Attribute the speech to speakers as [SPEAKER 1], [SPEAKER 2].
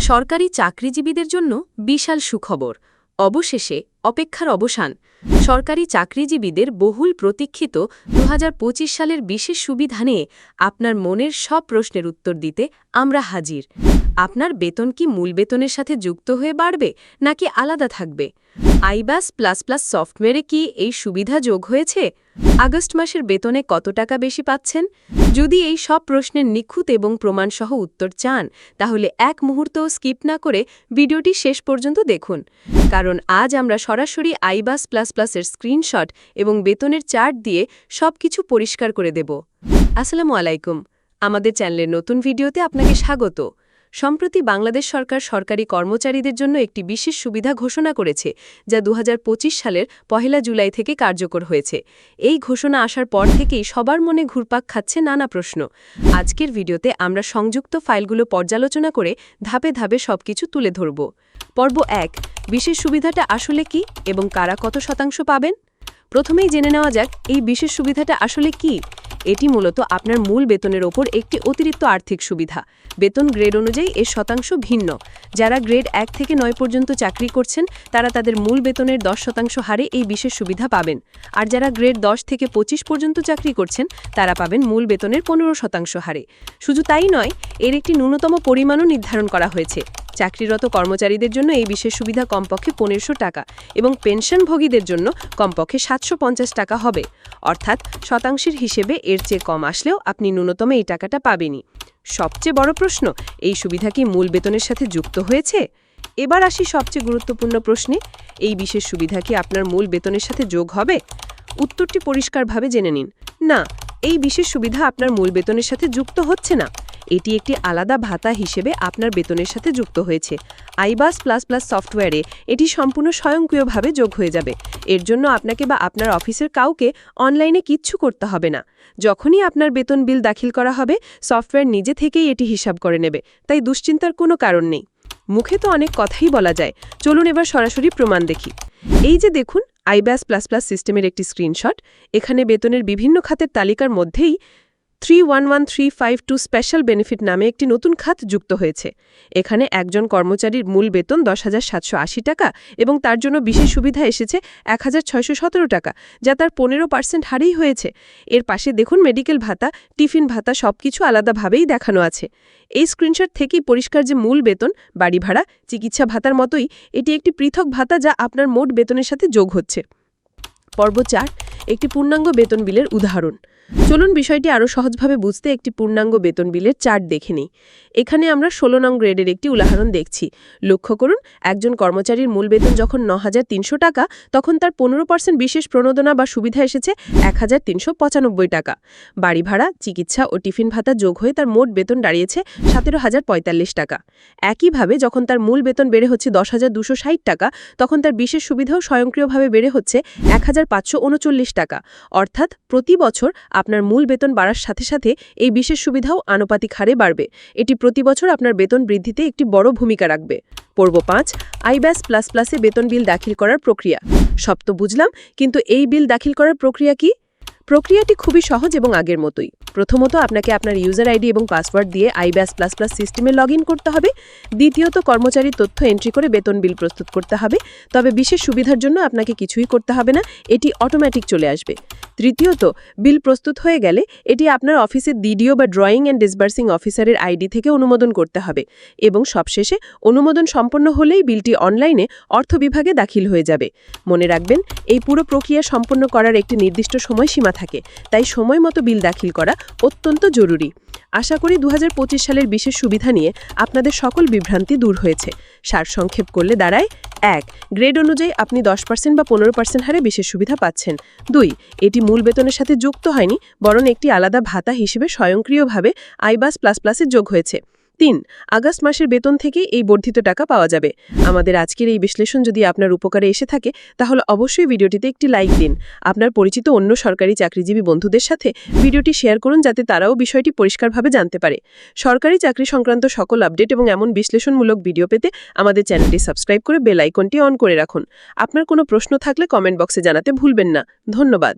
[SPEAKER 1] সরকারি চাকরিজীবীদের জন্য বিশাল সুখবর। অবশেষে অপেক্ষার অবসান। সরকারি চাকরিজীবীদের বহুল প্রতীক্ষিত দু হাজার পঁচিশ সালের বিশেষ সুবিধা নিয়ে আপনার মনের সব প্রশ্নের উত্তর দিতে আমরা হাজির। আপনার বেতন কি মূল বেতনের সাথে যুক্ত হয়ে বাড়বে নাকি আলাদা থাকবে? আইবাস প্লাস প্লাস সফটওয়্যারে কি এই সুবিধা যোগ হয়েছে? আগস্ট মাসের বেতনে কত টাকা বেশি পাচ্ছেন? যদি এই সব প্রশ্নের নিখুঁত এবং প্রমাণসহ উত্তর চান, তাহলে এক মুহূর্তও স্কিপ না করে ভিডিওটি শেষ পর্যন্ত দেখুন। কারণ আজ আমরা সরাসরি আইবাস প্লাস প্লাসের স্ক্রিনশট এবং বেতনের চার্ট দিয়ে সবকিছু পরিষ্কার করে দেব। আসসালামু আলাইকুম। আমাদের চ্যানেলের নতুন ভিডিওতে আপনাকে স্বাগত। সম্প্রতি বাংলাদেশ সরকার সরকারি কর্মচারীদের জন্য একটি বিশেষ সুবিধা ঘোষণা করেছে, যা দু হাজার পঁচিশ সালের পহেলা জুলাই থেকে কার্যকর হয়েছে। এই ঘোষণা আসার পর থেকেই সবার মনে ঘুরপাক খাচ্ছে নানা প্রশ্ন। আজকের ভিডিওতে আমরা সংযুক্ত ফাইলগুলো পর্যালোচনা করে ধাপে ধাপে সবকিছু তুলে ধরব। পর্ব এক, বিশেষ সুবিধাটা আসলে কি এবং কারা কত শতাংশ পাবেন? প্রথমেই জেনে নেওয়া যাক, এই বিশেষ সুবিধাটা আসলে কি? এটি মূলত আপনার মূল বেতনের ওপর একটি অতিরিক্ত আর্থিক সুবিধা। বেতন গ্রেড অনুযায়ী এর শতাংশ ভিন্ন। যারা গ্রেড এক থেকে নয় পর্যন্ত চাকরি করছেন, তারা তাদের মূল বেতনের দশ শতাংশ হারে এই বিশেষ সুবিধা পাবেন। আর যারা গ্রেড দশ থেকে পঁচিশ পর্যন্ত চাকরি করছেন, তারা পাবেন মূল বেতনের পনেরো শতাংশ হারে। শুধু তাই নয়, এর একটি ন্যূনতম পরিমাণও নির্ধারণ করা হয়েছে। চাকরিরত কর্মচারীদের জন্য এই বিশেষ সুবিধা কমপক্ষে পনেরোশো টাকা এবং পেনশনভোগীদের জন্য কমপক্ষে সাতশো পঞ্চাশ টাকা হবে। অর্থাৎ শতাংশের হিসেবে এর চেয়ে কম আসলেও আপনি ন্যূনতম এই টাকাটা পাবেনই। সবচেয়ে বড় প্রশ্ন, এই সুবিধা কি মূল বেতনের সাথে যুক্ত হয়েছে? এবার আসি সবচেয়ে গুরুত্বপূর্ণ প্রশ্নে, এই বিশেষ সুবিধা কি আপনার মূল বেতনের সাথে যোগ হবে? উত্তরটি পরিষ্কারভাবে জেনে নিন। না, এই বিশেষ সুবিধা আপনার মূল বেতনের সাথে যুক্ত হচ্ছে না। এটি একটি আলাদা ভাতা হিসেবে আপনার বেতনের সাথে যুক্ত হয়েছে। আইবাস প্লাস প্লাস সফটওয়্যারে এটি সম্পূর্ণ স্বয়ংক্রিয়ভাবে যোগ হয়ে যাবে। এর জন্য আপনাকে বা আপনার অফিসের কাউকে অনলাইনে কিচ্ছু করতে হবে না। যখনই আপনার বেতন বিল দাখিল করা হবে, সফটওয়্যার নিজে থেকেই এটি হিসাব করে নেবে, তাই দুশ্চিন্তার কোনো কারণ নেই। মুখে তো অনেক কথাই বলা যায়। চলুন এবার সরাসরি প্রমাণ দেখি। এই যে দেখুন আইব্যাস প্লাস প্লাস সিস্টেমের একটি স্ক্রিনশট। এখানে বেতনের বিভিন্ন খাতের তালিকার মধ্যেই three one one three five two special benefit নামে একটি নতুন খাত যুক্ত হয়েছে। এখানে একজন কর্মচারীর মূল বেতন দশ হাজার সাতশো আশি টাকা এবং তার জন্য বিশেষ সুবিধা এসেছে এক হাজার ছয়শো সতেরো টাকা, যা তার পনেরো পার্সেন্ট হারেই হয়েছে। এর পাশে দেখুন মেডিকেল ভাতা, টিফিন ভাতা, সবকিছু আলাদাভাবেই দেখানো আছে। এই স্ক্রিনশট থেকেই পরিষ্কার যে মূল বেতন, বাড়ি ভাড়া, চিকিৎসা ভাতার মতোই, এটি একটি পৃথক ভাতা যা আপনার মোট বেতনের সাথে যোগ হচ্ছে। পর্ব চার, একটি পূর্ণাঙ্গ বেতন বিলের উদাহরণ। চলুন বিষয়টি আরও সহজভাবে বুঝতে একটি পূর্ণাঙ্গ বেতন বিলের চার্ট দেখে নিই। এখানে আমরা ষোলো নং গ্রেডের একটি উদাহরণ দেখছি। লক্ষ্য করুন, একজন কর্মচারীর মূল বেতন যখন ন টাকা, তখন তার পনেরো পার্সেন্ট বিশেষ প্রণোদনা বা সুবিধা এসেছে এক হাজার তিনশো পঁচানব্বই টাকা। বাড়ি ভাড়া, চিকিৎসা ও টিফিন ভাতা যোগ হয়ে তার মোট বেতন দাঁড়িয়েছে সতেরো হাজার পঁয়তাল্লিশ টাকা। একইভাবে যখন তার মূল বেতন বেড়ে হচ্ছে দশ হাজার দুশো ষাট টাকা, তখন তার বিশেষ সুবিধাও স্বয়ংক্রিয়ভাবে বেড়ে হচ্ছে এক হাজার পাঁচশো উনচল্লিশ টাকা। অর্থাৎ প্রতি বছর আপনার মূল বেতন বাড়ার সাথে সাথে এই বিশেষ সুবিধাও আনুপাতিক হারে বাড়বে। এটি প্রতি বছর আপনার বেতন বৃদ্ধিতে একটি বড় ভূমিকা রাখবে। পর্ব পাঁচ, আইব্যাস প্লাস প্লাসে বেতন বিল দাখিল করার প্রক্রিয়া। সব তো বুঝলাম, কিন্তু এই বিল দাখিল করার প্রক্রিয়া কি? প্রক্রিয়াটি খুবই সহজ এবং আগের মতোই। প্রথমত আপনাকে আপনার ইউজার আইডি এবং পাসওয়ার্ড দিয়ে আইব্যাস প্লাস প্লাস সিস্টেমে লগ করতে হবে। দ্বিতীয়ত কর্মচারীর তথ্য এন্ট্রি করে বেতন বিল প্রস্তুত করতে হবে। তবে বিশেষ সুবিধার জন্য আপনাকে কিছুই করতে হবে না, এটি অটোমেটিক চলে আসবে। তৃতীয়ত বিল প্রস্তুত হয়ে গেলে এটি আপনার অফিসের ডিডিও বা ড্রয়িং অ্যান্ড ডিসবার্সিং অফিসারের আইডি থেকে অনুমোদন করতে হবে এবং সবশেষে অনুমোদন সম্পন্ন হলেই বিলটি অনলাইনে অর্থ বিভাগে দাখিল হয়ে যাবে। মনে রাখবেন, এই পুরো প্রক্রিয়া সম্পন্ন করার একটি নির্দিষ্ট সময়সীমা থাকে। তাই সময় মতো বিল দাখিল করা অত্যন্ত জরুরি। আশা করি দু হাজার পঁচিশ সালের বিশেষ সুবিধা নিয়ে আপনাদের সকল বিভ্রান্তি দূর হয়েছে। সারসংক্ষেপ করলে দাঁড়ায়, এক, গ্রেড অনুযায়ী আপনি দশ পার্সেন্ট বা পনেরো পার্সেন্ট হারে বিশেষ সুবিধা পাচ্ছেন। দুই, এটি মূল বেতনের সাথে যুক্ত হয়নি, বরং একটি আলাদা ভাতা হিসেবে স্বয়ংক্রিয়ভাবে আইবাস প্লাস প্লাসে যোগ হয়েছে। তিন, আগস্ট মাসের বেতন থেকে এই বর্ধিত টাকা পাওয়া যাবে। আমাদের আজকের এই বিশ্লেষণ যদি আপনার উপকারে এসে থাকে, তাহলে অবশ্যই ভিডিওটিতে একটি লাইক দিন। আপনার পরিচিত অন্য সরকারি চাকরিজীবী বন্ধুদের সাথে ভিডিওটি শেয়ার করুন, যাতে তারাও বিষয়টি পরিষ্কারভাবে জানতে পারে। সরকারি চাকরি সংক্রান্ত সকল আপডেট এবং এমন বিশ্লেষণমূলক ভিডিও পেতে আমাদের চ্যানেলটি সাবস্ক্রাইব করে বেল আইকনটি অন করে রাখুন। আপনার কোনো প্রশ্ন থাকলে কমেন্ট বক্সে জানাতে ভুলবেন না। ধন্যবাদ।